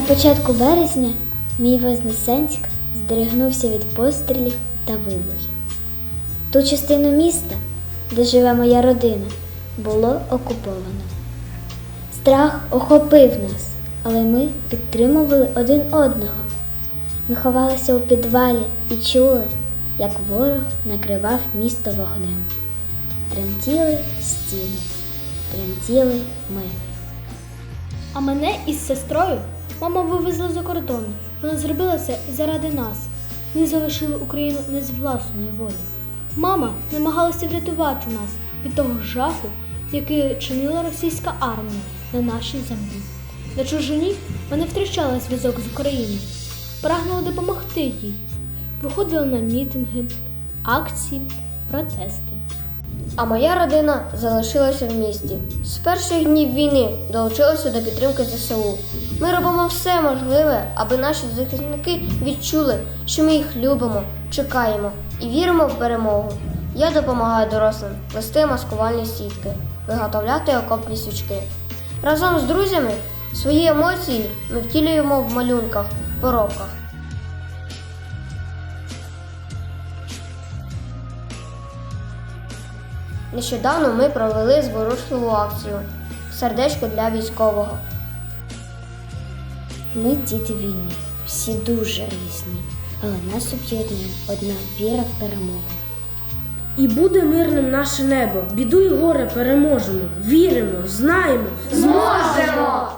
початку березня мій Вознесенськ здригнувся від пострілів та вибухів. Ту частину міста, де живе моя родина, було окуповано. Страх охопив нас, але ми підтримували один одного. Ми ховалися у підвалі і чули, як ворог накривав місто вогнем. Тремтіли стіни, тремтіли ми. А мене із сестрою мама вивезла за кордон. Вона зробила це заради нас. Ми залишили Україну не з власної волі. Мама намагалася врятувати нас від того жаху, який чинила російська армія на нашій землі. На чужині вона втрачала зв'язок з Україною, прагнула допомогти їй, виходила на мітинги, акції, протести. А моя родина залишилася в місті. З перших днів війни долучилася до підтримки ЗСУ. Ми робимо все можливе, аби наші захисники відчули, що ми їх любимо, чекаємо і віримо в перемогу. Я допомагаю дорослим плести маскувальні сітки, виготовляти окопні свічки. Разом з друзями свої емоції ми втілюємо в малюнках, поробках. Нещодавно ми провели зворушливу акцію Сердечко для військового. Ми діти війни, всі дуже різні, але нас об'єднує одна віра в перемогу. І буде мирним наше небо. Біду і горе переможемо. Віримо, знаємо, зможемо!